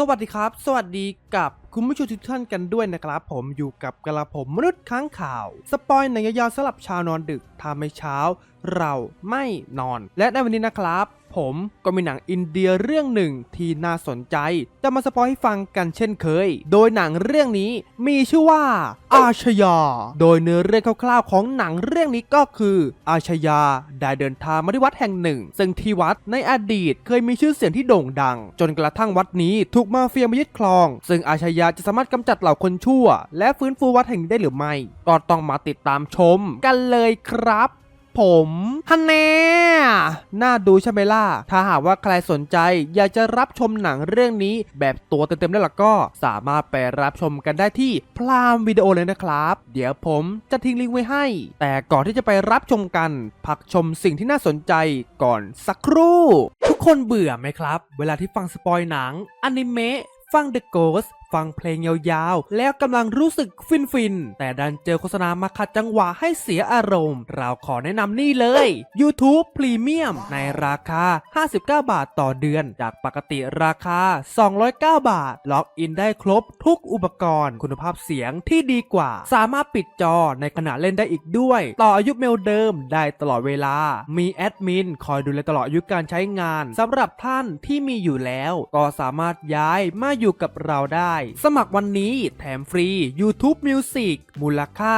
สวัสดีครับ สวัสดีกับคุณผู้ชมทุกท่านกันด้วยนะครับผมอยู่กับกระผมมนุษย์ค้างข่าว สปอยในยาวๆสลับชาวนอนดึกทำไม่เช้า เราไม่นอน และในวันนี้นะครับ ผมก็มีหนังอินเดียเรื่องหนึ่งที่น่าสนใจ จะมาสปอยให้ฟังกันเช่นเคย โดยหนังเรื่องนี้มีชื่อว่า อาชยา โดยเนื้อเรื่องคร่าวๆของหนังเรื่องนี้ก็คือ อาชยาได้เดินทางมาที่วัดแห่งหนึ่ง ซึ่งที่วัดในอดีตเคยมีชื่อเสียงที่โด่งดัง จนกระทั่งวัดนี้ถูกมาเฟียมายึดครอง ซึ่งอาชยาจะสามารถกำจัดเหล่าคนชั่ว และฟื้นฟูวัดแห่งนี้ได้หรือไม่ ก็ต้องมาติดตามชมกันเลยครับ ผมฮันแน่น่าดูใช่ไหมล่ะ ถ้าหากว่าใครสนใจอยากจะรับชมหนังเรื่องนี้แบบตัวเต็มๆได้ล่ะก็สามารถไปรับชมกันได้ที่พรามวิดีโอเลยนะครับ เดี๋ยวผมจะทิ้งลิงก์ไว้ให้ แต่ก่อนที่จะไปรับชมกันพักชมสิ่งที่น่าสนใจก่อนสักครู่ ทุกคนเบื่อไหมครับ เวลาที่ฟังสปอยหนังอนิเมะฟัง The Ghost ฟังเพลงยาวๆ แล้วกำลังรู้สึกฟินๆ แต่ดันเจอโฆษณามาขัดจังหวะให้เสียอารมณ์ เราขอแนะนำนี่เลย YouTube Premium ในราคา 59 บาทต่อเดือน จากปกติราคา 209 บาท ล็อกอินได้ครบทุกอุปกรณ์ คุณภาพเสียงที่ดีกว่า สามารถปิดจอในขณะเล่นได้อีกด้วย ต่ออายุเมลเดิมได้ตลอดเวลา มีแอดมินคอยดูแลตลอดอายุการใช้งานสำหรับท่านที่มีอยู่แล้ว ก็สามารถย้ายมาอยู่กับเราได้สมัครวันนี้แถมฟรี YouTube Music มูลค่า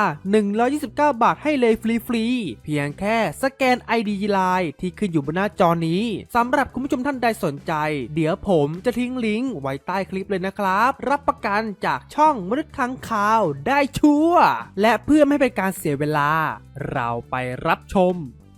129 บาทให้เลยฟรีๆ เพียงแค่สแกน ID Line ที่ขึ้นอยู่บนหน้าจอนี้สำหรับคุณผู้ชมท่านใดสนใจ เดี๋ยวผมจะทิ้งลิงก์ไว้ใต้คลิปเลยนะครับ รับประกันจากช่องมนุษย์ค้างคาวได้ชัวร์และเพื่อไม่ให้เป็นการเสียเวลา เราไปรับชม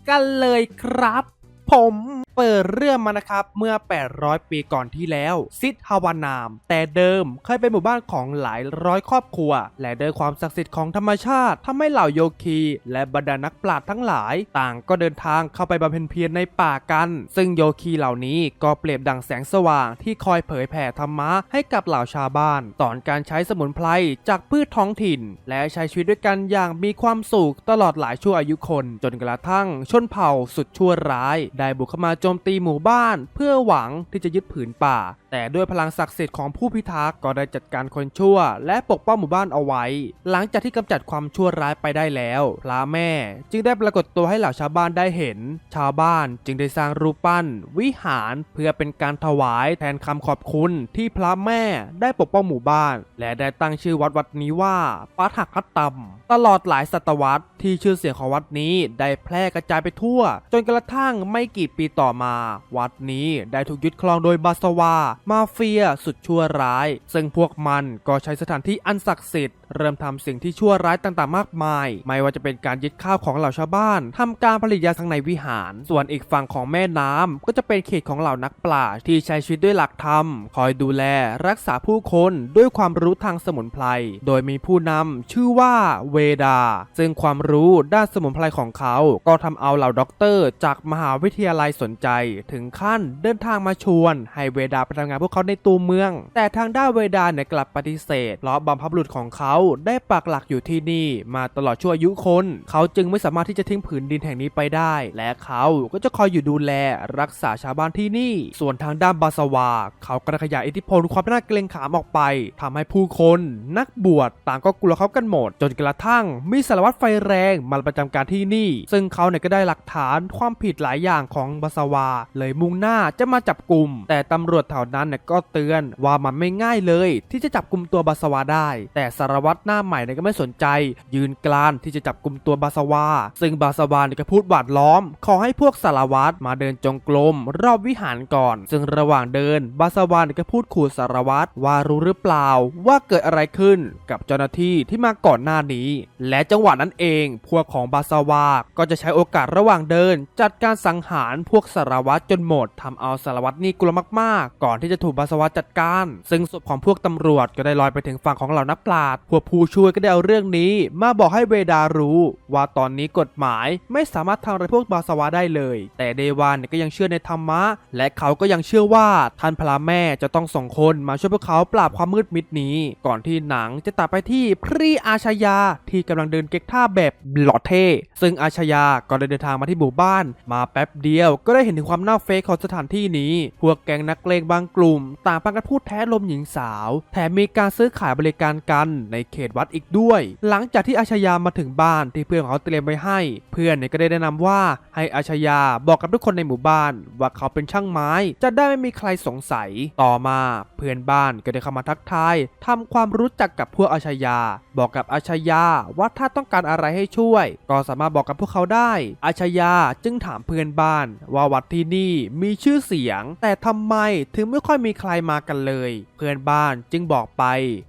กันเลยครับ ผมเปิดเรื่องมานะครับเมื่อ 800 ปีก่อนที่แล้วซิดฮาวานาม แต่เดิมเคยเป็นหมู่บ้านของหลายร้อยครอบครัว และด้วยความศักดิ์สิทธิ์ของธรรมชาติทำให้เหล่าโยคี และบรรดานักปราชญ์ทั้งหลาย ต่างก็เดินทางเข้าไปบำเพ็ญเพียรในป่ากัน ซึ่งโยคีเหล่านี้ก็เปรียบดังแสงสว่างที่คอยเผยแผ่ธรรมะให้กับเหล่าชาวบ้านสอนการใช้สมุนไพรจากพืชท้องถิ่น และใช้ชีวิตด้วยกันอย่างมีความสุขตลอดหลายชั่วอายุคน จนกระทั่งชนเผ่าสุดชั่วร้าย ได้บุกเข้ามาโจมตีหมู่บ้านเพื่อหวังที่จะยึดผืนป่า แต่ด้วยพลังศักดิ์สิทธิ์ของผู้พิทักษ์ก็ได้จัดการคนชั่ว และปกป้องหมู่บ้านเอาไว้ หลังจากที่กำจัดความชั่วร้ายไปได้แล้วพระแม่ จึงได้ปรากฏตัวให้เหล่าชาวบ้านได้เห็น ชาวบ้านจึงได้สร้างรูปปั้น วิหารเพื่อเป็นการถวายแทนคำขอบคุณที่พระแม่ได้ปกป้องหมู่บ้าน และได้ตั้งชื่อวัดวัดนี้ว่าปัทหักตัมตลอดหลายศตวรรษที่ชื่อเสียงของวัดนี้ได้แพร่กระจายไปทั่ว จนกระทั่งไม่กี่ปีต่อมา วัดนี้ได้ถูกยึดครองโดยบาสวามาเฟียสุดชั่วร้าย ซึ่งพวกมันก็ใช้สถานที่อันศักดิ์สิทธิ์เริ่มทำสิ่งที่ชั่วร้ายต่างๆ มากมาย ไม่ว่าจะเป็นการยึดข้าวของเหล่าชาวบ้านทำการผลิตยาทั้งในวิหาร ส่วนอีกฝั่งของแม่น้ำก็จะเป็นเขตของเหล่านักปราชญ์ที่ใช้ชีวิตด้วยหลักธรรม คอยดูแลรักษาผู้คนด้วยความรู้ทางสมุนไพร โดยมีผู้นำชื่อว่าเวดา ซึ่งความรู้ด้านสมุนไพรของเขา ก็ทำเอาเหล่าด็อกเตอร์ จากมหาวิทยาลัยสนใจ ถึงขั้นเดินทางมาชวนให้เวดาไปทำงานพวกเขาในตัวเมือง แต่ทางด้านเวดาเนี่ยกลับปฏิเสธเพราะบัมพบุรุษของเขาได้ปักหลักอยู่ที่นี่ มาตลอดชั่วอายุคน เขาจึงไม่สามารถที่จะทิ้งผืนดินแห่งนี้ไปได้ และเขาก็จะคอยอยู่ดูแลรักษาชาวบ้านที่นี่ ส่วนทางด้านบาสวา เขากระขยายอิทธิพลความน่าเกรงขามออกไปทำให้ผู้คนนักบวชต่างก็กลัวเขากันหมด จนกระทั่งมีสารวัตรไฟแรงมาประจำการที่นี่ ซึ่งเขาเนี่ยก็ได้หลักฐานความผิดหลายอย่างของบาสวา เลยมุ่งหน้าจะมาจับกลุ่ม แต่ตำรวจแถวนั้นเนี่ยก็เตือนว่ามันไม่ง่ายเลย ที่จะจับกลุ่มตัวบาสวาได้ แต่สารวัตรหน้าใหม่ก็ไม่สนใจ ยืนกลานที่จะจับกลุ่มตัวบาสวา ซึ่งบาสวาเนี่ยก็พูดหวาดล้อม ขอให้พวกสารวัตรมาเดินจงกรมรอบวิหารก่อน ซึ่งระหว่างเดินบาสวาเนี่ยก็พูดขู่สารวัตรว่ารู้หรือเปล่า ว่าเกิดอะไรขึ้นกับเจ้าหน้าที่ที่มาก่อนหน้านี้ และจังหวะนั้นเอง พวกของบาสวาก็จะใช้โอกาสระหว่างเดิน จัดการสังหารพวกสารวัตรจนหมดทำเอาสารวัตรนี่กลัวมากๆ ก่อนที่จะถูกบาสวาจัดการ ซึ่งศพของพวกตำรวจก็ได้ลอยไปถึงฝั่งของเหล่านักปราชญ์พวกผู้ช่วยก็ได้เอาเรื่องนี้ มาบอกให้เวดารู้ ว่าตอนนี้กฎหมายไม่สามารถทำอะไรพวกบาสวาได้เลย แต่เดวานก็ยังเชื่อในธรรมะ และเขาก็ยังเชื่อว่าท่านพระแม่จะต้องส่งคนมาช่วยพวกเขาปราบความมืดมิดนี้ ก่อนที่หนังจะตัดไปที่พรีอาชายาที่กำลังเดินเก๊กท่าแบบหล่อเท่ ซึ่งอาชายาก็ได้เดินทางมาที่หมู่บ้าน มาแป๊บเดียวก็ได้เห็นถึงความน่าเฟกของสถานที่นี้ พวกแก๊งนักเลงบางกลุ่มต่างพากันพูดแท้ลมหญิงสาว แถมมีการซื้อขายบริการกันในเขตวัดอีกด้วย หลังจากที่อาชญามาถึงบ้านที่เพื่อนของเขาเตรียมไว้ให้ เพื่อนเนี่ยก็ได้แนะนำว่าให้อาชญาบอกกับทุกคนในหมู่บ้าน ว่าเขาเป็นช่างไม้ จะได้ไม่มีใครสงสัย ต่อมาเพื่อนบ้านก็ได้เข้ามาทักทายทำความรู้จักกับพวกอาชญาบอกกับอาชญาว่าถ้าต้องการอะไรให้ช่วย ก็สามารถบอกกับพวกเขาได้ อาชญาจึงถามเพื่อนบ้าน ว่าวัดที่นี่มีชื่อเสียง แต่ทำไมถึงไม่ค่อยมีใครมากันเลย เพื่อนบ้านจึงบอกไป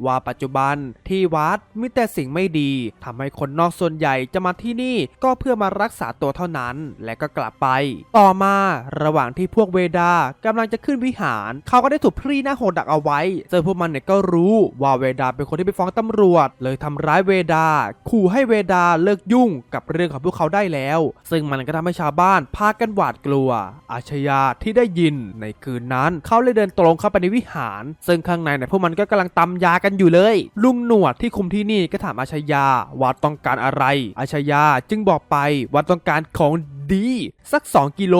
ว่าปัจจุบันที่วัดมีแต่สิ่งไม่ดีทำให้คนนอกส่วนใหญ่จะมาที่นี่ก็เพื่อมารักษาตัวเท่านั้นและก็กลับไป ต่อมาระหว่างที่พวกเวดากำลังจะขึ้นวิหาร เขาก็ได้ถูกพรีหน้าโหดดักเอาไว้ซึ่งพวกมันเนี่ยก็รู้ว่าเวดาเป็นคนที่ไปฟ้องตำรวจเลยทำร้ายเวดา ขู่ให้เวดาเลิกยุ่งกับเรื่องของพวกเขาได้แล้ว ซึ่งมันก็ทำให้ชาวบ้านพากันหวาดกลัว อาชญาที่ได้ยินในคืนนั้นเขาเลยเดินตรงเข้าไปในวิหาร ซึ่งข้างในเนี่ยพวกมันก็กำลังตำยากันอยู่เลย ลุงหนวดที่คุมที่นี่ก็ถามอาชญาว่าต้องการอะไร อาชญาจึงบอกไปว่าต้องการของ ดี สัก 2 กิโล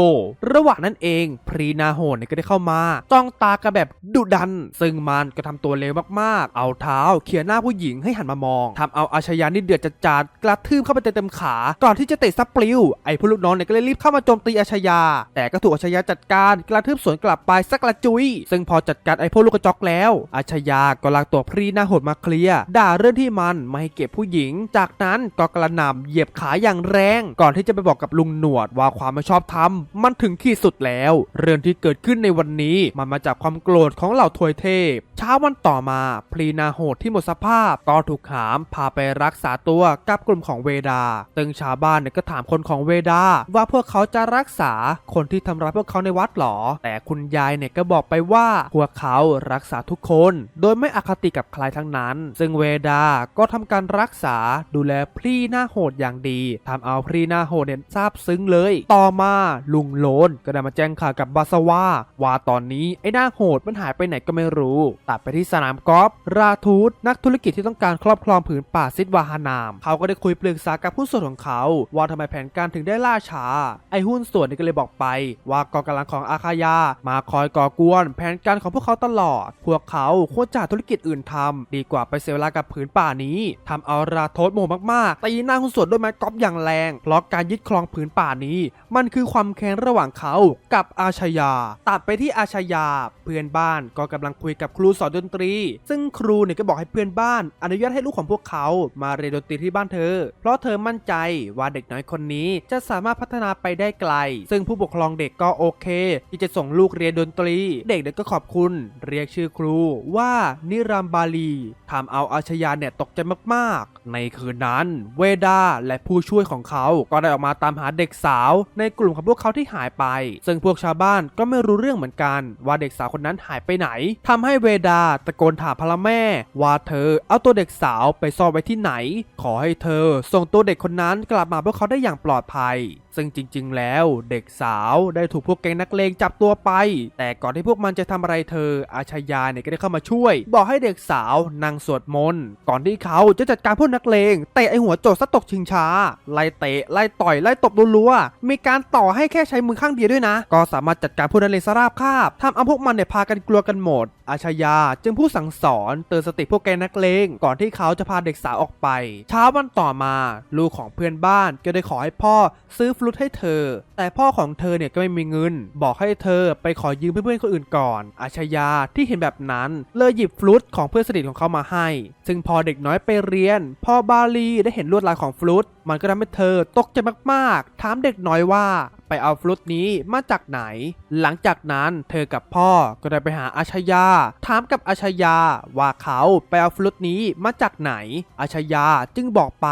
ระหว่างนั้นเอง พรีนาโหนก็ได้เข้ามา จ้องตากันแบบดุดัน ซึ่งมันก็ทำตัวเลวมากๆ เอาเท้าเขี่ยหน้าผู้หญิงให้หันมามองทำเอาอาชญานี่เดือดจัดๆกระทืบเข้าไปเต็มๆขา ก่อนที่จะเตะซับปลิว ไอ้ผู้ลูกน้องเนี่ยก็เลยรีบเข้ามาโจมตีอาชญา แต่ก็ถูกอาชญาจัดการกระทืบสวนกลับไปสักกระจุย ซึ่งพอจัดการไอ้พวกลูกกระจอกแล้ว อาชญาก็ลากตัวพรีนาโหดมาเคลียร์ด่าเรื่องที่มันไม่ให้เก็บผู้หญิง จากนั้นก็กระหน่ำเหยียบขาอย่างแรง ก่อนที่จะไปบอกกับลุงหนวดว่าความไม่ชอบธรรมมันถึงขีดสุดแล้ว เรื่องที่เกิดขึ้นในวันนี้มันมาจากความโกรธของเหล่าทวยเทพ เช้าวันต่อมาพลีนาโหดที่หมดสภาพก็ถูกหามพาไปรักษาตัวกับกลุ่มของเวดาตึงชาวบ้านเนี่ยก็ถามคนของเวดา ว่าพวกเขาจะรักษาคนที่ทำร้ายพวกเขาในวัดหรอ แต่คุณยายเนี่ยก็บอกไปว่าพวกเขารักษาทุกคน โดยไม่อคติกับใครทั้งนั้น ซึ่งเวดาก็ทำการรักษาดูแลพลีนาโหดอย่างดีทำเอาพลีนาโหดเนี่ยซาบซึ้งเลย ต่อมาลุงโลนก็ได้มาแจ้งข่าวกับบาสวาว่าตอนนี้ไอ้หน้าโหดมันหายไปไหนก็ไม่รู้ ตัดไปที่สนามกอล์ฟราทูตนักธุรกิจที่ต้องการครอบครองผืนป่าซิดวาฮานาม เขาก็ได้คุยปรึกษากับหุ้นส่วนของเขา ว่าทำไมแผนการถึงได้ล่าช้า ไอ้หุ้นส่วนนี่ก็เลยบอกไป ว่ากองกำลังของอาคายา มาคอยก่อกวน แผนการของพวกเขาตลอด พวกเขาควรจะหาธุรกิจอื่นทำดีกว่าไปเสียเวลากับผืนป่านี้ทำเอาราโทษโมมากๆตีหน้าหุ้นส่วนด้วยไม้กอล์ฟอย่างแรงเพราะการยึดครองผืนป่านี้ มันคือความแค้นระหว่างเขากับอาชญาตัดไปที่อาชญาเพื่อนบ้านก็กำลังคุยกับครูสอนดนตรี ซึ่งครูเนี่ยก็บอกให้เพื่อนบ้าน อนุญาตให้ลูกของพวกเขามาเรียนดนตรีที่บ้านเธอ เพราะเธอมั่นใจว่าเด็กน้อยคนนี้จะสามารถพัฒนาไปได้ไกล ซึ่งผู้ปกครองเด็กก็โอเค ที่จะส่งลูกเรียนดนตรี เด็กเด็กก็ขอบคุณ เรียกชื่อครูว่านิรัมบาลีทำเอาอาชญาเนี่ยตกใจมากๆ ในคืนนั้น เวดาและผู้ช่วยของเขาก็ได้ออกมาตามหาเด็กสาว ในกลุ่มของพวกเขาที่หายไป ซึ่งพวกชาวบ้านก็ไม่รู้เรื่องเหมือนกัน ว่าเด็กสาวคนนั้นหายไปไหนทำให้เวดาตะโกนถามพระแม่ ว่าเธอเอาตัวเด็กสาวไปซ่อนไว้ที่ไหน ขอให้เธอส่งตัวเด็กคนนั้นกลับมาพวกเขาได้อย่างปลอดภัย ซึ่งจริง ๆ แล้วเด็กสาวได้ถูกพวกแก๊งนักเลงจับตัวไป แต่ก่อนที่พวกมันจะทำอะไรเธอ อาชญาเนี่ยก็ได้เข้ามาช่วย บอกให้เด็กสาวนั่งสวดมนต์ก่อนที่เขาจะจัดการพวกนักเลงเตะไอหัวโจดซะตกชิงช้า ไล่เตะไล่ต่อยไล่ตบรัวๆมีการต่อให้แค่ใช้มือข้างเดียวด้วยนะ ก็สามารถจัดการพวกนักเลงสราบคาบทำเอาพวกมันเนี่ยพากันกลัวกันหมด อาชญาจึงผู้สั่งสอนเตือนสติพวกแกงนักเลงก่อนที่เขาจะพาเด็กสาวออกไป เช้าวันต่อมา ลูกของเพื่อนบ้านก็ได้ขอให้พ่อซื้อฟลุตให้เธอ แต่พ่อของเธอเนี่ยก็ไม่มีเงิน บอกให้เธอไปขอยืมเพื่อนๆคนอื่นก่อน อาชยาที่เห็นแบบนั้น เลยหยิบฟลุตของเพื่อนสนิทของเขามาให้ ซึ่งพอเด็กน้อยไปเรียน พ่อบาลีได้เห็นลวดลายของฟลุตมันก็ทำให้เธอตกใจมากๆ ถามเด็กน้อยว่าไปเอาฟลุตนี้มาจากไหน หลังจากนั้นเธอกับพ่อก็ได้ไปหาอาชญาถามกับอาชญาว่าเขาไปเอาฟลุตนี้มาจากไหน อาชญาจึงบอกไป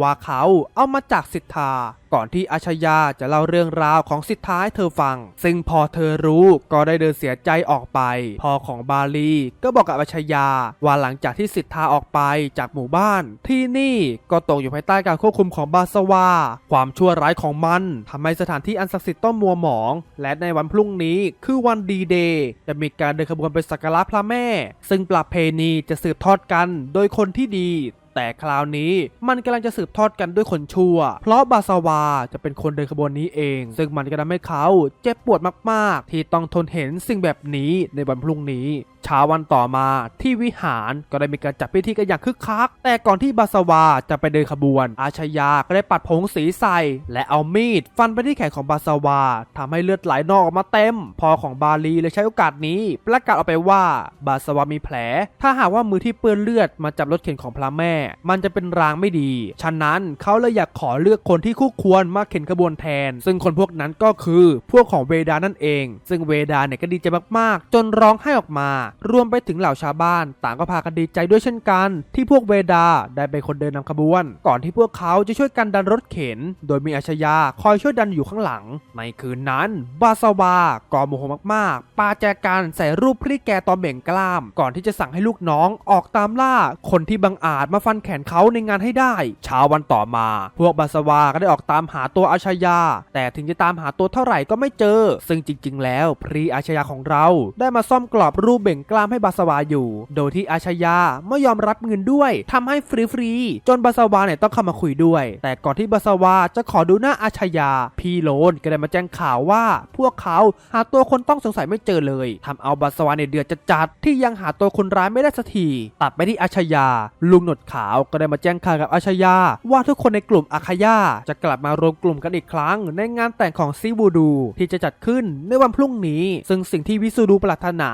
ว่าเขาเอามาจากสิทธา ก่อนที่อาชญาจะเล่าเรื่องราวของสิทธาให้เธอฟัง ซึ่งพอเธอรู้ก็ได้เดินเสียใจออกไป พ่อของบาลีก็บอกกับอาชญาว่าหลังจากที่สิทธาออกไปจากหมู่บ้าน ที่นี่ก็ตกอยู่ภายใต้การควบคุมของบาสวา ความชั่วร้ายของมันทำให้สถานที่อันศักดิ์สิทธิ์ต้องมัวหมอง และในวันพรุ่งนี้คือวันดีเดย์จะมีการเดินขบวนไปสักการะพระแม่ ซึ่งประเพณีจะสืบทอดกันโดยคนที่ดีแต่คราวนี้มันกำลังจะสืบทอดกันด้วยคนชั่ว เพราะบาสวาจะเป็นคนเดินขบวนนี้เอง ซึ่งมันก็ทำให้เขาเจ็บปวดมาก ๆ ที่ต้องทนเห็นสิ่งแบบนี้ในวันพรุ่งนี้ เช้าวันต่อมาที่วิหารก็ได้มีการจัดพิธีกันอย่างคึกคัก แต่ก่อนที่บาสวาจะไปเดินขบวน อาชยาก็ได้ปัดผงสีใส่และเอามีด ฟันไปที่แขนของบาสวาทำให้เลือดไหลนองออกมาเต็ม พอของบาลีเลยใช้โอกาสนี้ ประกาศออกไปว่าบาสวามีแผล ถ้าหากว่ามือที่เปื้อนเลือดมาจับรถเข็นของพระแม่ มันจะเป็นรางไม่ดี ฉะนั้นเขาเลยอยากขอเลือกคนที่คู่ควรมาเข็นขบวนแทน ซึ่งคนพวกนั้นก็คือพวกของเวดานั่นเอง ซึ่งเวดาเนี่ยก็ดีใจมากๆ จนร้องไห้ออกมารวมไปถึงเหล่าชาวบ้าน ต่างก็พากันดีใจด้วยเช่นกัน ที่พวกเวดาได้เป็นคนเดินนำขบวน ก่อนที่พวกเขาจะช่วยกันดันรถเข็น โดยมีอาชญาคอยช่วยดันอยู่ข้างหลัง ในคืนนั้น บาสวาก่อโมโหมากๆ ปาแจกันใส่รูปพริแกตอนเบ่งกล้าม ก่อนที่จะสั่งให้ลูกน้องออกตามล่า คนที่บังอาจมาฟันแขนเขาในงานให้ได้เช้าวันต่อมา พวกบาสวาก็ได้ออกตามหาตัวอาชญา แต่ถึงจะตามหาตัวเท่าไหร่ก็ไม่เจอ ซึ่งจริง ๆ แล้วพรีอาชญาของเราได้มาซ่อมกรอบรูปเบ่งกล้ามให้บาสวาอยู่ โดยที่อาชญาไม่ยอมรับเงินด้วยทำให้ฟรีๆจนบาสวาเนี่ยต้องเข้ามาคุยด้วย แต่ก่อนที่บาสวาจะขอดูหน้าอาชญาพี่โลนก็ได้มาแจ้งข่าวว่า พวกเขาหาตัวคนต้องสงสัยไม่เจอเลยทำเอาบาสวาเนี่ยเดือดจัดๆที่ยังหาตัวคนร้ายไม่ได้สักทีตัดไปที่อาชญาลุงหนวดขาวก็ได้มาแจ้งข่าวกับอาชญาว่าทุกคนในกลุ่มอาคายาจะกลับมารวมกลุ่มกันอีกครั้ง ในงานแต่งของซิวูดูที่จะจัดขึ้นในวันพรุ่งนี้ ซึ่งสิ่งที่วิสูดูปรารถนา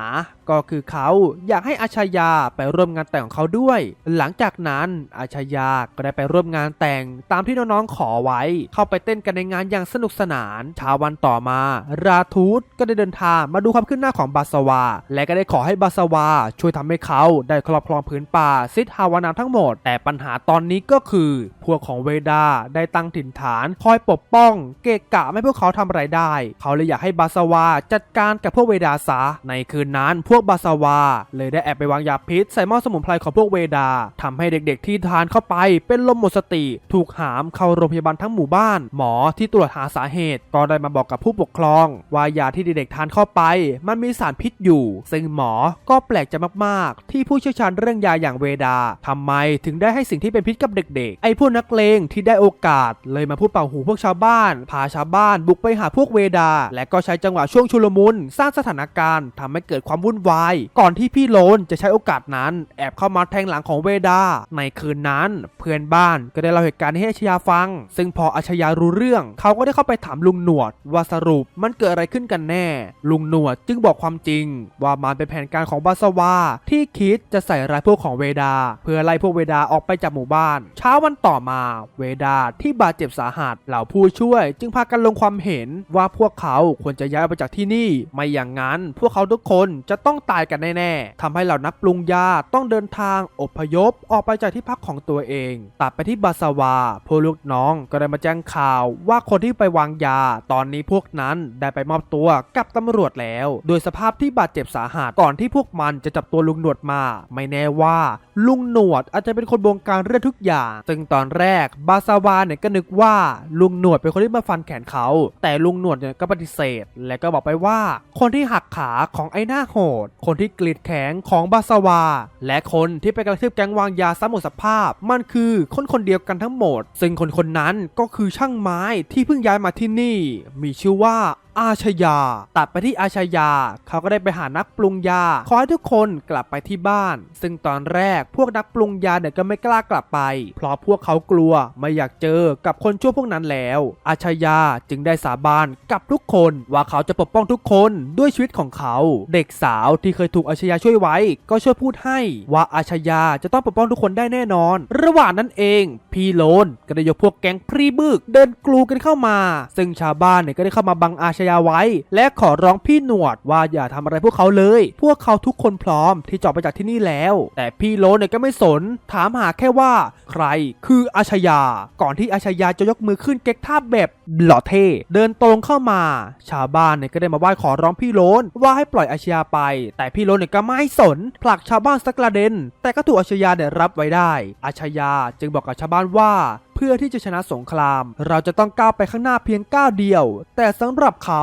ก็คือเขาอยากให้อาชายาไปร่วมงานแต่งของเขาด้วย หลังจากนั้นอาชายาก็ได้ไปร่วมงานแต่งตามที่น้องๆขอไว้ เข้าไปเต้นกันในงานอย่างสนุกสนานเช้าวันต่อมา ราทูตก็ได้เดินทางมาดูความขึ้นหน้าของบาสวา และก็ได้ขอให้บาสวา ช่วยทำให้เขาได้ครอบครองผืนป่าซิดฮาวานามทั้งหมด แต่ปัญหาตอนนี้ก็คือ พวกของเวดาได้ตั้งถิ่นฐาน คอยปกป้อง เกะกะไม่ให้พวกเขาทำอะไรได้ เขาเลยอยากให้บาสวาจัดการกับพวกเวดาซะในคืนนั้นพวกบาสวา เลยได้แอบไปวางยาพิษใส่หม้อสมุนไพรของพวกเวดาทำให้เด็กๆที่ทานเข้าไปเป็นลมหมดสติ ถูกหามเข้าโรงพยาบาลทั้งหมู่บ้าน หมอที่ตรวจหาสาเหตุ ก็ได้มาบอกกับผู้ปกครอง ว่ายาที่เด็กๆทานเข้าไป มันมีสารพิษอยู่ ซึ่งหมอก็แปลกใจมากๆ ที่ผู้เชี่ยวชาญเรื่องยาอย่างเวดาทำไมถึงได้ให้สิ่งที่เป็นพิษกับเด็กๆ ไอ้พวกนักเลงที่ได้โอกาส เลยมาพูดเป่าหูพวกชาวบ้าน พาชาวบ้านบุกไปหาพวกเวดา และก็ใช้จังหวะช่วงชุลมุนสร้างสถานการณ์ทำให้เกิดความวุ่นวาย ก่อนที่พี่โลนจะใช้โอกาสนั้นแอบเข้ามาแทงหลังของเวดา ในคืนนั้น เพื่อนบ้านก็ได้เล่าเหตุการณ์ให้อาชยาฟัง ซึ่งพออาชยารู้เรื่อง เขาก็ได้เข้าไปถามลุงหนวด ว่าสรุปมันเกิดอะไรขึ้นกันแน่ ลุงหนวดจึงบอกความจริง ว่ามันเป็นแผนการของบาสวาที่คิดจะใส่ร้ายพวกของเวดา เพื่อไล่พวกเวดาออกไปจากหมู่บ้าน เช้าวันต่อมา เวดาที่บาดเจ็บสาหัสเหล่าผู้ช่วย จึงพากันลงความเห็นว่าพวกเขาควรจะย้ายออกไปจากที่นี่ ไม่อย่างนั้น พวกเขาทุกคนจะต้องตายกันแน่ๆทำให้เหล่านักปรุงยาต้องเดินทางอพยพออกไปจากที่พักของตัวเอง ตัดไปที่บาสวาพวกลูกน้องก็ได้มาแจ้งข่าวว่าคนที่ไปวางยา ตอนนี้พวกนั้นได้ไปมอบตัวกับตำรวจแล้ว โดยสภาพที่บาดเจ็บสาหัสก่อนที่พวกมันจะจับตัวลุงหนวดมา ไม่แน่ว่า ลุงหนวดอาจจะเป็นคนบงการเรื่องทุกอย่างซึ่งตอนแรกบาสวาเนี่ยก็นึกว่าลุงหนวดเป็นคนที่มาฟันแขนเขา แต่ลุงหนวดเนี่ยก็ปฏิเสธ และก็บอกไปว่า คนที่หักขาของไอ้หน้าโหดคนที่กรีดแขนของบาสวา และคนที่ไปกระทืบแก๊งวางยาซ้ำหมดสภาพ มันคือคนคนเดียวกันทั้งหมด ซึ่งคนคนนั้นก็คือช่างไม้ที่เพิ่งย้ายมาที่นี่ มีชื่อว่า อาชยา ตัดไปที่อาชยา เขาก็ได้ไปหานักปรุงยา ขอให้ทุกคนกลับไปที่บ้าน ซึ่งตอนแรกพวกนักปรุงยาเนี่ยก็ไม่กล้ากลับไป เพราะพวกเขากลัวไม่อยากเจอกับคนชั่วพวกนั้นแล้ว อาชยาจึงได้สาบานกับทุกคนว่าเขาจะปกป้องทุกคนด้วยชีวิตของเขา เด็กสาวที่เคยถูกอาชยาช่วยไว้ ก็ช่วยพูดให้ว่าอาชยาจะต้องปกป้องทุกคนได้แน่นอน ระหว่างนั้นเองพี่โลนก็ได้ยกพวกแก๊งพรีบึกเดินกลูกันเข้ามา ซึ่งชาวบ้านเนี่ยก็ได้เข้ามาบังอาชยาไว้ และขอร้องพี่หนวดว่าอย่าทำอะไรพวกเขาเลย พวกเขาทุกคนพร้อมที่จะไปจากที่นี่แล้ว แต่พี่โลนเนี่ยก็ไม่สน ถามหาแค่ว่า ใครคืออาชยา ก่อนที่อาชยาจะยกมือขึ้นเก๊กท่าแบบหล่อเท่เดินตรงเข้ามา ชาวบ้านเนี่ยก็ได้มาไหว้ขอร้องพี่โลนว่าให้ปล่อยอาชยาไป แต่พี่โลนเนี่ยก็ไม่สน ผลักชาวบ้านสักกระเด็น แต่ก็ถูกอาชยาเนี่ยรับไว้ได้ อาชยาจึงบอกกับชาวบ้านว่าเพื่อที่จะชนะสงคราม เราจะต้องก้าวไปข้างหน้าเพียงก้าวเดียว แต่สำหรับเขา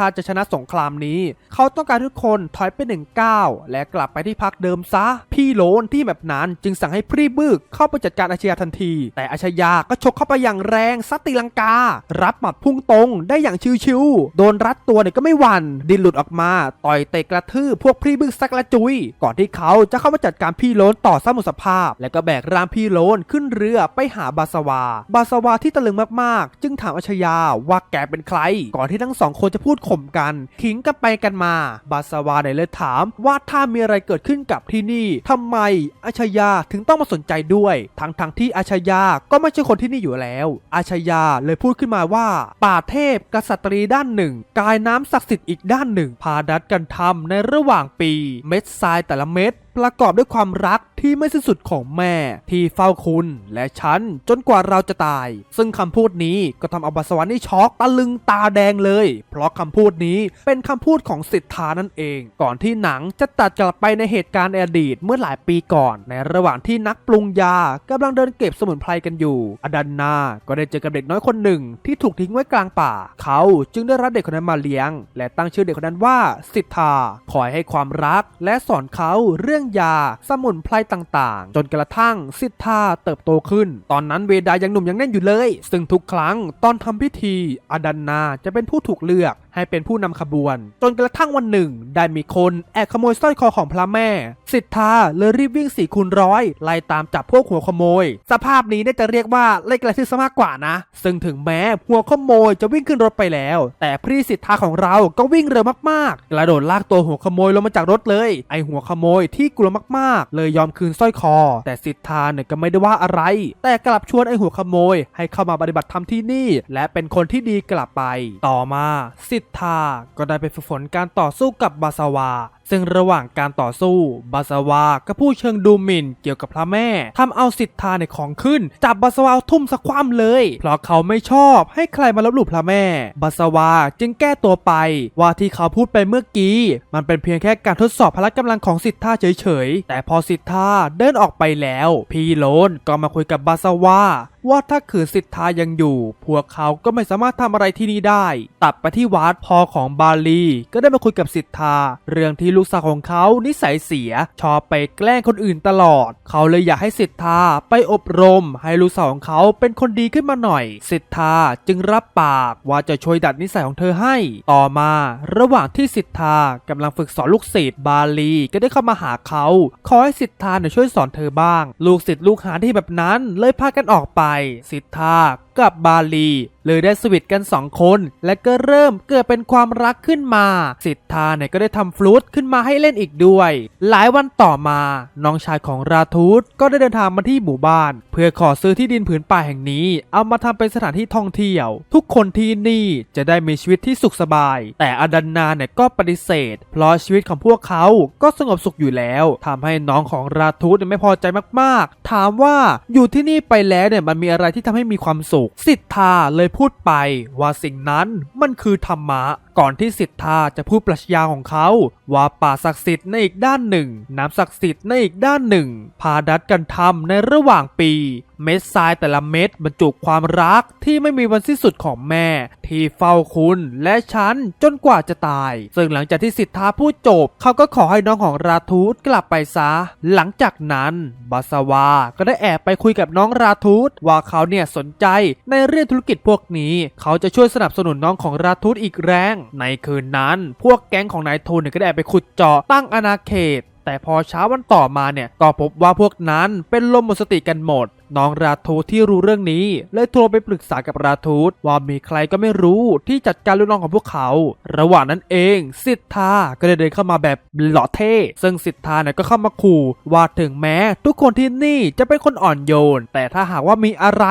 ถ้าจะชนะสงครามนี้ เขาต้องการทุกคนถอยไปหนึ่งก้าวและกลับไปที่พักเดิมซะ พี่โลนที่แบบนั้นจึงสั่งให้พรีบึกเข้าไปจัดการอาชญาทันที แต่อาชญาก็ฉกเข้าไปอย่างแรงซัดตีลังกา รับหมัดพุ่งตรงได้อย่างชิวๆโดนรัดตัวเนี่ยก็ไม่หวัน่นดินหลุดออกมา ต่อยเตะกระทืบพวกพรีบึกซักละจุย ก่อนที่เขาจะเข้ามาจัดการพี่โลนต่อสมุสภาพ และก็แบกร่างพี่โลนขึ้นเรือไปหาบาสวา บาสวาที่ตะลึงมากๆ จึงถามอาชญาว่าแกเป็นใคร ก่อนที่ทั้งสองคนจะพูดข่มกันขิงกันไปกันมา บาสวาเนี่ยเลยถามว่าถ้ามีอะไรเกิดขึ้นกับที่นี่ทำไมอาชยาถึงต้องมาสนใจด้วย ทั้งทงๆที่อาชยาก็ไม่ใช่คนที่นี่อยู่แล้ว อาชยาเลยพูดขึ้นมาว่า ป่าเทพกษัตรีด้านหนึ่ง กายน้ำศักดิ์สิทธิ์อีกด้านหนึ่ง พาดัดกันทำในระหว่างปี เม็ดทรายแต่ละเม็ด ประกอบด้วยความรักที่ไม่สิ้นสุดของแม่ ที่เฝ้าคุณและฉันจนกว่าเราจะตาย ซึ่งคำพูดนี้ก็ทำเอาบัสวรรค์นี่ช็อกตะลึงตาแดงเลย เพราะคำพูดนี้เป็นคำพูดของสิทธานั่นเอง ก่อนที่หนังจะตัดกลับไปในเหตุการณ์อดีตเมื่อหลายปีก่อน ในระหว่างที่นักปรุงยากำลังเดินเก็บสมุนไพรกันอยู่ อดันนาก็ได้เจอกับเด็กน้อยคนหนึ่งที่ถูกทิ้งไว้กลางป่า เขาจึงได้รับเด็กคนนั้นมาเลี้ยง และตั้งชื่อเด็กคนนั้นว่าสิทธาคอยให้ความรักและสอนเขาเรื่องยา สมุนไพรต่างๆ จนกระทั่งสิทธาเติบโตขึ้น ตอนนั้นเวดายังหนุ่มยังแน่นอยู่เลย ซึ่งทุกครั้งตอนทำพิธีอดันนาจะเป็นผู้ถูกเลือกให้เป็นผู้นำขบวน จนกระทั่งวันหนึ่ง ได้มีคนแอบขโมยสร้อยคอของพระแม่ สิทธาเลยรีบวิ่งสี่คูณร้อยไล่ตามจับพวกหัวขโมย สภาพนี้เนี่ยจะเรียกว่าไล่กระทืบซะมากกว่านะ ซึ่งถึงแม้หัวขโมยจะวิ่งขึ้นรถไปแล้ว แต่พรีสิทธาของเราก็วิ่งเร็วมากๆ กระโดดลากตัวหัวขโมยลงมาจากรถเลย ไอหัวขโมยที่กลัวมากๆ เลยยอมคืนสร้อยคอ แต่สิทธาเนี่ยก็ไม่ได้ว่าอะไร แต่กลับชวนไอหัวขโมย ให้เข้ามาปฏิบัติธรรมที่นี่ และเป็นคนที่ดีกลับไป ต่อมาสิทธา ก็ได้ไปฝึกฝนการต่อสู้กับบาสวา ซึ่งระหว่างการต่อสู้บาสวาก็พูดเชิงดูหมิ่นเกี่ยวกับพระแม่ทำเอาสิทธาในของขึ้น จับบาสวาเอาทุ่มสะคว่ำเลย เพราะเขาไม่ชอบให้ใครมาลบหลู่พระแม่บาสวาจึงแก้ตัวไป ว่าที่เขาพูดไปเมื่อกี้ มันเป็นเพียงแค่การทดสอบพละกำลังของสิทธาเฉยๆ แต่พอสิทธาเดินออกไปแล้ว พี่โลนก็มาคุยกับบาสวาว่าถ้าขืนสิทธายังอยู่ พวกเขาก็ไม่สามารถทำอะไรที่นี่ได้ ตัดไปที่วัดพอของบาลี ก็ได้มาคุยกับสิทธา เรื่องที่ลููกสาวของเขานิสัยเสีย ชอบไปแกล้งคนอื่นตลอด เขาเลยอยากให้สิทธาไปอบรม ให้ลูกสาวของเขาเป็นคนดีขึ้นมาหน่อย สิทธาจึงรับปากว่าจะช่วยดัดนิสัยของเธอให้ ต่อมาระหว่างที่สิทธากำลังฝึกสอนลูกศิษย์บาลีก็ได้เข้ามาหาเขาขอให้สิทธาเนี่ยช่วยสอนเธอบ้าง ลูกศิษย์ลูกหาที่แบบนั้นเลยพากันออกไป สิทธา กับบาลี เลยได้สวิตกันสองคน และก็เริ่มเกิดเป็นความรักขึ้นมา สิทธาเนี่ยก็ได้ทำฟลุตขึ้นมาให้เล่นอีกด้วย หลายวันต่อมา น้องชายของราทูตก็ได้เดินทางมาที่หมู่บ้าน เพื่อขอซื้อที่ดินผืนป่าแห่งนี้ เอามาทำเป็นสถานที่ท่องเที่ยว ทุกคนที่นี่จะได้มีชีวิตที่สุขสบาย แต่อดันนาเนี่ยก็ปฏิเสธ เพราะชีวิตของพวกเขาก็สงบสุขอยู่แล้วทำให้น้องของราทูตไม่พอใจมากๆ ถามว่าอยู่ที่นี่ไปแล้วเนี่ยมันมีอะไรที่ทำให้มีความสุขสิทธาเลยพูดไปว่าสิ่งนั้นมันคือธรรมะก่อนที่สิทธาจะพูดปรัชญาของเขา ว่าป่าศักดิ์สิทธิ์ในอีกด้านหนึ่ง น้ำศักดิ์สิทธิ์ในอีกด้านหนึ่ง พาดัดกันทำในระหว่างปี เม็ดทรายแต่ละเม็ดบรรจุความรักที่ไม่มีวันสิ้นสุดของแม่ ที่เฝ้าคุณและฉันจนกว่าจะตาย ซึ่งหลังจากที่สิทธาพูดจบ เขาก็ขอให้น้องของราทูตกลับไปซะ หลังจากนั้นบาสวาก็ได้แอบไปคุยกับน้องราทูตว่าเขาเนี่ยสนใจในเรื่องธุรกิจพวกนี้ เขาจะช่วยสนับสนุนน้องของราทูตอีกแรงในคืนนั้น พวกแก๊งของนายทุนก็ได้แอบไปขุดเจาะตั้งอาณาเขต แต่พอเช้าวันต่อมาเนี่ยก็พบว่าพวกนั้นเป็นลมหมดสติกันหมด น้องราทูที่รู้เรื่องนี้เลยโทรไปปรึกษากับราทูตว่ามีใครก็ไม่รู้ที่จัดการลูกน้องของพวกเขา ระหว่างนั้นเอง สิทธาก็ได้เดินเข้ามาแบบหล่อเท่ ซึ่งสิทธาเนี่ยก็เข้ามาขู่ว่าถึงแม้ทุกคนที่นี่จะเป็นคนอ่อนโยน แต่ถ้าหากว่ามีอะไร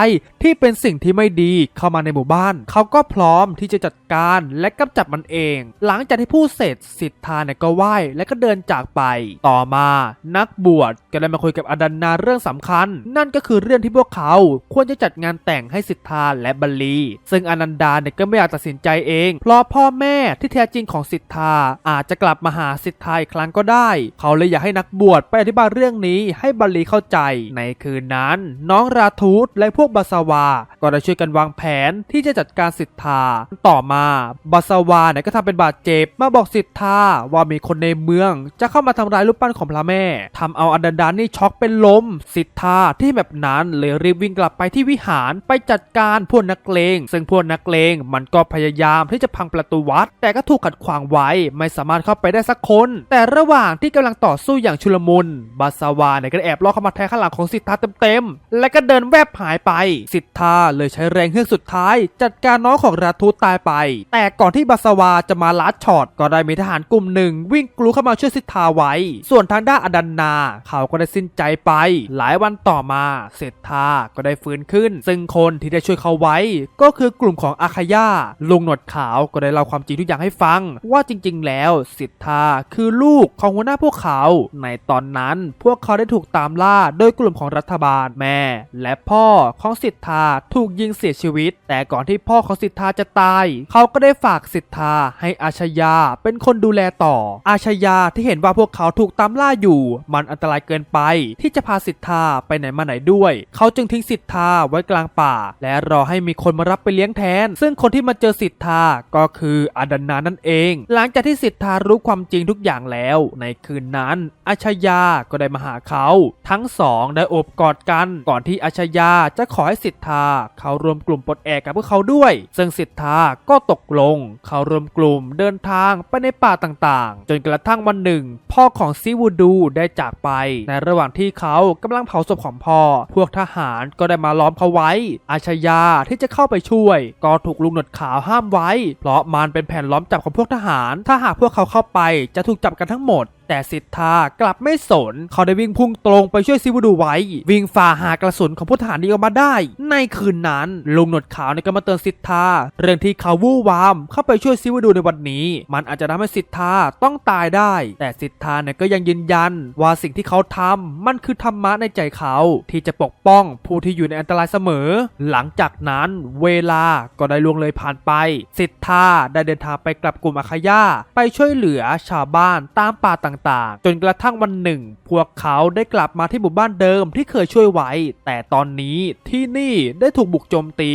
ที่เป็นสิ่งที่ไม่ดีเข้ามาในหมู่บ้าน เขาก็พร้อมที่จะจัดการและกำจัดมันเอง หลังจากที่พูดเสร็จสิทธาเนี่ยก็ไหว้และก็เดินจากไป ต่อมา นักบวชก็ได้มาคุยกับอดันนาเรื่องสำคัญ นั่นก็คือรื่องที่พวกเขาควรจะจัดงานแต่งให้สิทธาและบัลลี ซึ่งอนันดาเนี่ยก็ไม่อยากตัดสินใจเอง เพราะพ่อแม่ที่แท้จริงของสิทธาอาจจะกลับมาหาสิทธาอีกครั้งก็ได้ เขาเลยอยากให้นักบวชไปอธิบายเรื่องนี้ให้บัลลีเข้าใจ ในคืนนั้น น้องราทูตและพวกบาสวา ก็ได้ช่วยกันวางแผนที่จะจัดการสิทธา ต่อมาบาสวาเนี่ยก็ทำเป็นบาดเจ็บมาบอกสิทธาว่ามีคนในเมือง จะเข้ามาทำร้ายรูปปั้นของพระแม่ทำเอาอนันดานี่ช็อกเป็นลม สิทธาที่แบบนั้นเลยรีบวิ่งกลับไปที่วิหารไปจัดการพวกนักเลง ซึ่งพวกนักเลงมันก็พยายามที่จะพังประตูวัด แต่ก็ถูกขัดขวางไว้ไม่สามารถเข้าไปได้สักคน แต่ระหว่างที่กำลังต่อสู้อย่างชุลมุนบาสวาเนี่ยก็แอบลอกเข้ามาแทงข้างหลังของสิทธาเต็มๆ และก็เดินแวบหายไป สิทธาเลยใช้แรงเฮือกสุดท้าย จัดการน้องของราทูตตายไป แต่ก่อนที่บาสวาจะมาลัดช็อตก็ได้มีทหารกลุ่มหนึ่ง วิ่งกลูเข้ามาช่วยสิทธาไว้ ส่วนทางด้านอดันนา เขาก็ได้สิ้นใจไป หลายวันต่อมาสิทธาก็ได้ฟื้นขึ้น ซึ่งคนที่ได้ช่วยเขาไว้ ก็คือกลุ่มของอาคาย่าลุงหนวดขาวก็ได้เล่าความจริงทุกอย่างให้ฟัง ว่าจริง ๆ แล้วสิทธาคือลูกของหัวหน้าพวกเขา ในตอนนั้นพวกเขาได้ถูกตามล่าโดยกลุ่มของรัฐบาลแม่ และพ่อของสิทธาถูกยิงเสียชีวิต แต่ก่อนที่พ่อของสิทธาจะตาย เขาก็ได้ฝากสิทธาให้อาชญาเป็นคนดูแลต่อ อาชญาที่เห็นว่าพวกเขาถูกตามล่าอยู่ มันอันตรายเกินไป ที่จะพาสิทธาไปไหนมาไหนด้วยเขาจึงทิ้งสิทธาไว้กลางป่า และรอให้มีคนมารับไปเลี้ยงแทน ซึ่งคนที่มาเจอสิทธาก็คืออดันนานั่นเอง หลังจากที่สิทธารู้ความจริงทุกอย่างแล้ว ในคืนนั้นอาชญาก็ได้มาหาเขา ทั้งสองได้อบกอดกันก่อนที่อาชญาจะขอให้สิทธาเขารวมกลุ่มปลดแอกกับพวกเขาด้วย ซึ่งสิทธาก็ตกลง เขารวมกลุ่มเดินทางไปในป่าต่างๆ จนกระทั่งวันหนึ่ง พ่อของซิวูดูได้จากไป ในระหว่างที่เขากำลังเผาศพของพ่อพวกทหารก็ได้มาล้อมเขาไว้ อาชญาที่จะเข้าไปช่วย ก็ถูกลุงหนวดขาวห้ามไว้ เพราะมันเป็นแผนล้อมจับของพวกทหาร ถ้าหากพวกเขาเข้าไปจะถูกจับกันทั้งหมด แต่สิทธากลับไม่สน เขาได้วิ่งพุ่งตรงไปช่วยซิวดูไว้ วิ่งฝ่าหากระสุนของพลทหารนี้ออกมาได้ ในคืนนั้นลุงหนวดขาวก็มาเตือนสิทธาเรื่องที่เขาวู่วามเข้าไปช่วยซิวดูในวันนี้ มันอาจจะทำให้สิทธาต้องตายได้ แต่สิทธาเนี่ยก็ยังยืนยัน ว่าสิ่งที่เขาทำมันคือธรรมะในใจเขา ที่จะปกป้องผู้ที่อยู่ในอันตรายเสมอ หลังจากนั้นเวลาก็ได้ล่วงเลยผ่านไป สิทธาได้เดินทางไปกลับกลุ่มอาคายาไปช่วยเหลือชาวบ้านตามป่าต่างๆ จนกระทั่งวันหนึ่ง พวกเขาได้กลับมาที่หมู่บ้านเดิมที่เคยช่วยไว้ แต่ตอนนี้ที่นี่ได้ถูกบุกโจมตี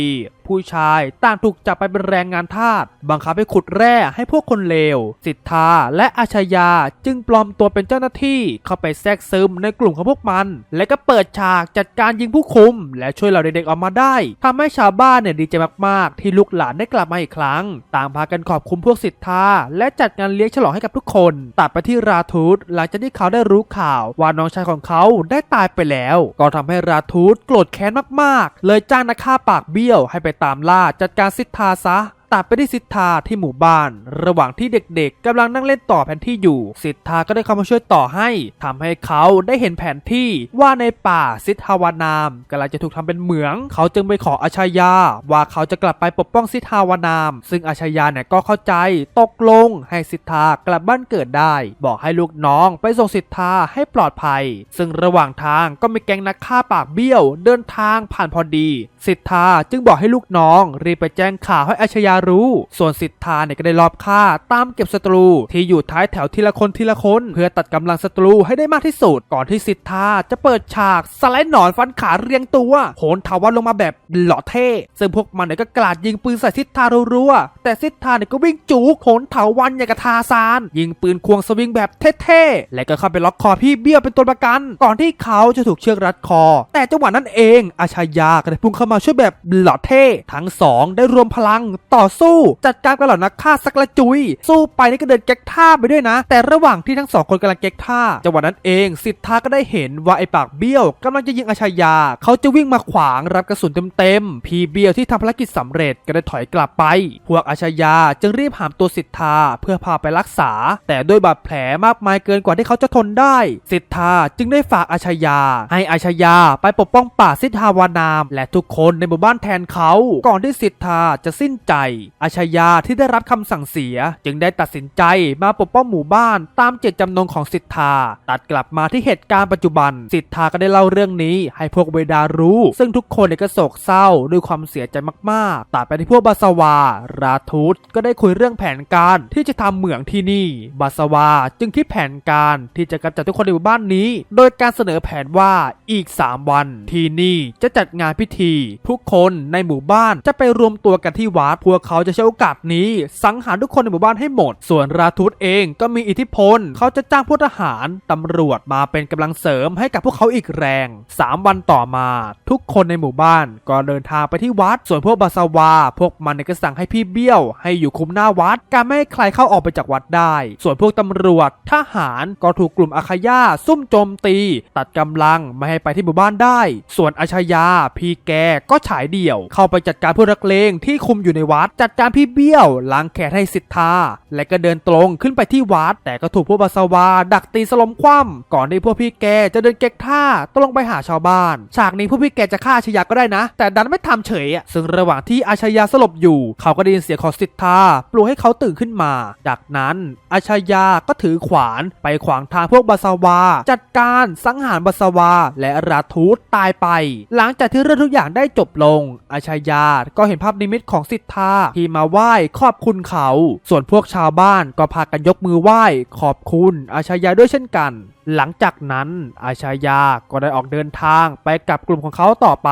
ผู้ชายต่างถูกจับไปเป็นแรงงานทาสบังคับให้ขุดแร่ให้พวกคนเลว สิทธาและอาชญาจึงปลอมตัวเป็นเจ้าหน้าที่เข้าไปแทรกซึมในกลุ่มของพวกมัน และก็เปิดฉากจัดการยิงผู้คุม และช่วยเหล่าเด็กๆออกมาได้ทำให้ชาวบ้านเนี่ยดีใจมากๆ ที่ลูกหลานได้กลับมาอีกครั้ง ต่างพากันขอบคุณพวกสิทธาและจัดงานเลี้ยงฉลองให้กับทุกคน ตัดไปที่ราทูตหลังจากที่เขาได้รู้ข่าวว่าน้องชายของเขาได้ตายไปแล้ว ก็ทำให้ราทูตโกรธแค้นมากๆ เลยจ้างนักฆ่าปากเบี้ยวให้ไปตามล่าจัดการสิทธาซะตัดไปที่สิทธาที่หมู่บ้าน ระหว่างที่เด็กๆกำลังนั่งเล่นต่อแผนที่อยู่ สิทธาก็ได้เข้ามาช่วยต่อให้ทำให้เขาได้เห็นแผนที่ว่าในป่าสิทธาวานามกำลังจะถูกทำเป็นเหมือง เขาจึงไปขออาชายา ว่าเขาจะกลับไปปกป้องสิทธาวานาม ซึ่งอาชายาเนี่ยก็เข้าใจตกลงให้สิทธากลับบ้านเกิดได้ บอกให้ลูกน้องไปส่งสิทธาให้ปลอดภัย ซึ่งระหว่างทางก็มีแก๊งนักฆ่าปากเบี้ยว เดินทางผ่านพอดี สิทธาจึงบอกให้ลูกน้องรีบไปแจ้งข่าวให้อาชยารู้ส่วนสิทธาเนี่ยก็ได้รอบฆ่าตามเก็บศัตรูที่อยู่ท้ายแถวทีละคนทีละคน เพื่อตัดกำลังศัตรูให้ได้มากที่สุด ก่อนที่สิทธาจะเปิดฉากสไลด์หนอนฟันขาเรียงตัวโหนถาวันลงมาแบบหล่อเท่ ซึ่งพวกมันเนี่ยก็กราดยิงปืนใส่สิทธารัวๆแต่สิทธาเนี่ยก็วิ่งจูกโหนเถาวันอย่างกับทาซาน ยิงปืนควงสวิงแบบเท่ๆ และก็เข้าไปล็อกคอพี่เบี้ยวเป็นตัวประกัน ก่อนที่เขาจะถูกเชือกรัดคอ แต่จังหวะนั้นเองอาชายาก็ได้พุ่งเข้ามาช่วยแบบหล่อเท่ ทั้งสองได้รวมพลังต่อสู้ จัดการกับเหล่านักฆ่าสักละจุย สู้ไปนี่ก็เดินแก๊กท่าไปด้วยนะ แต่ระหว่างที่ทั้งสองคนกำลังแก๊กท่าจังหวะนั้นเองสิทธาก็ได้เห็นว่าไอ้ปากเบี้ยวกำลังจะยิงอาชายา เขาจะวิ่งมาขวางรับกระสุนเต็มๆพี่เบี้ยวที่ทำภารกิจสำเร็จก็ได้ถอยกลับไป พวกอาชายาจึงรีบหามตัวสิทธาเพื่อพาไปรักษา แต่ด้วยบาดแผลมากมายเกินกว่าที่เขาจะทนได้ สิทธาจึงได้ฝากอาชายา ให้อาชายาไปปกป้องป่าสิทธาวานาม และทุกคนในหมู่บ้านแทนเขา ก่อนที่สิทธาจะสิ้นใจอาชญาที่ได้รับคำสั่งเสีย จึงได้ตัดสินใจมาปกป้องหมู่บ้านตามเจตจำนงของสิทธา ตัดกลับมาที่เหตุการณ์ปัจจุบัน สิทธาก็ได้เล่าเรื่องนี้ ให้พวกเวดารู้ ซึ่งทุกคนก็โศกเศร้าด้วยความเสียใจมากๆตัดไปที่พวกบาสวา ราทูตก็ได้คุยเรื่องแผนการที่จะทำเหมืองที่นี่บาสวาจึงคิดแผนการที่จะกำจัดทุกคนในหมู่บ้านนี้ โดยการเสนอแผนว่าอีก 3 วัน ที่นี่จะจัดงานพิธี ทุกคนในหมู่บ้านจะไปรวมตัวกันที่วัดพวกเขาจะใช้โอกาสนี้สังหารทุกคนในหมู่บ้านให้หมด ส่วนราทูตเองก็มีอิทธิพล เขาจะจ้างพวกทหารตำรวจมาเป็นกำลังเสริมให้กับพวกเขาอีกแรง 3 วันต่อมา ทุกคนในหมู่บ้านก็เดินทางไปที่วัด ส่วนพวกบาสวา พวกมันก็สั่งให้พี่เบี้ยว ให้อยู่คุมหน้าวัด การไม่ให้ใครเข้าออกไปจากวัดได้ ส่วนพวกตำรวจทหารก็ถูกกลุ่มอาคาย่าซุ่มโจมตี ตัดกำลังไม่ให้ไปที่หมู่บ้านได้ ส่วนอาชายาพี่แกก็ฉายเดี่ยว เข้าไปจัดการพวกนักเลงที่คุมอยู่ในวัดจัดการพี่เบี้ยวล้างแขนให้สิทธา และก็เดินตรงขึ้นไปที่วัด แต่ก็ถูกพวกบาสวา ดักตีสลมคว่ำก่อนที่พวกพี่แกจะเดินเก๊กท่าตรงไปหาชาวบ้าน ฉากนี้พวกพี่แกจะฆ่าอาชยาก็ได้นะ แต่ดันไม่ทำเฉยอะซึ่งระหว่างที่อาชยาสลบอยู่ เขาก็ได้ยินเสียงของสิทธาปลุกให้เขาตื่นขึ้นมา จากนั้นอาชยาก็ถือขวานไปขวางทางพวกบาสวา จัดการสังหารบาสวา และราทูตตายไป หลังจากที่เรื่องทุกอย่างได้จบลง อาชายาก็เห็นภาพนิมิตของสิทธาที่มาไหว้ขอบคุณเขา ส่วนพวกชาวบ้านก็พากันยกมือไหว้ขอบคุณอาชายาด้วยเช่นกัน หลังจากนั้นอาชายาก็ได้ออกเดินทางไปกับกลุ่มของเขาต่อไป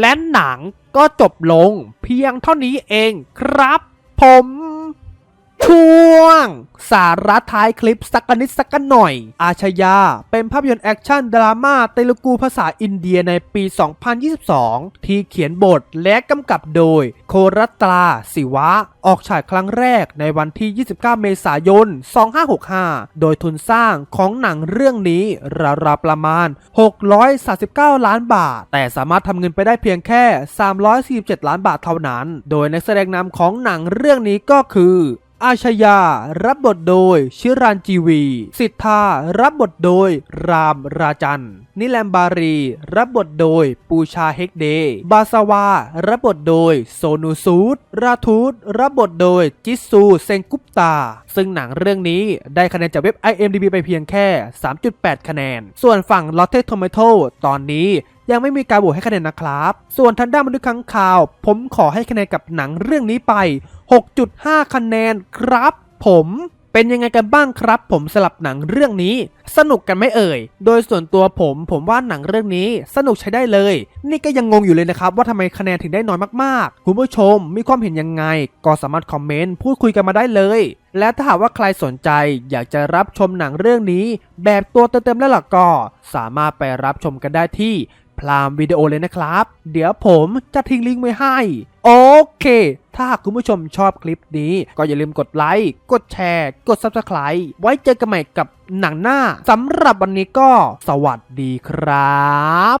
และหนังก็จบลงเพียงเท่านี้เองครับ ผม ช่วง สาระท้ายคลิปสักกนิดสักกันหน่อย อาชญาเป็นภาพยนตร์แอคชั่นดราม่าเตลูกูภาษาอินเดียในปี 2022 ที่เขียนบทและกำกับโดย โครัตตรา ศิวะ ออกฉายครั้งแรกในวันที่ 29 เมษายน 2565 โดยทุนสร้างของหนังเรื่องนี้ราวๆประมาณ 639 ล้านบาท แต่สามารถทำเงินไปได้เพียงแค่ 347 ล้านบาทเท่านั้น โดยนักแสดงนำของหนังเรื่องนี้ก็คือ อาชยา รับบทโดย ชิรันจีวี สิทธา รับบทโดย รามราจัน นิแลมบารี รับบทโดย ปูชาเฮกเด บาสวา รับบทโดย โซนูซูดราทูตรับบทโดย จิสซู เซงกุปตา ซึ่งหนังเรื่องนี้ได้คะแนนจากเว็บ IMDb ไปเพียงแค่ 3.8 คะแนน ส่วนฝั่ง Rotten Tomato ตอนนี้ยังไม่มีการโหวตให้คะแนนนะครับ ส่วนทางด้านมนุษย์ค้างคาว ผมขอให้คะแนนกับหนังเรื่องนี้ไป 6.5 คะแนนครับผมเป็นยังไงกันบ้างครับ ผมสลับหนังเรื่องนี้ สนุกกันไม่เอ่ย โดยส่วนตัวผม ผมว่าหนังเรื่องนี้สนุกใช้ได้เลย นี่ก็ยังงงอยู่เลยนะครับ ว่าทำไมคะแนนถึงได้น้อยมากๆ คุณผู้ชมมีความเห็นยังไง ก็สามารถคอมเมนต์พูดคุยกันมาได้เลย และถ้าหากว่าใครสนใจอยากจะรับชมหนังเรื่องนี้ แบบตัวเต็มๆแล้วล่ะก็ สามารถไปรับชมกันได้ที่พรามวิดีโอเลยนะครับ เดี๋ยวผมจะทิ้งลิงก์ไว้ให้ โอเค ถ้าหากคุณผู้ชมชอบคลิปนี้ ก็อย่าลืมกดไลค์ กดแชร์ กด Subscribe ไว้เจอกันใหม่กับหนังหน้าสำหรับวันนี้ก็สวัสดีครับ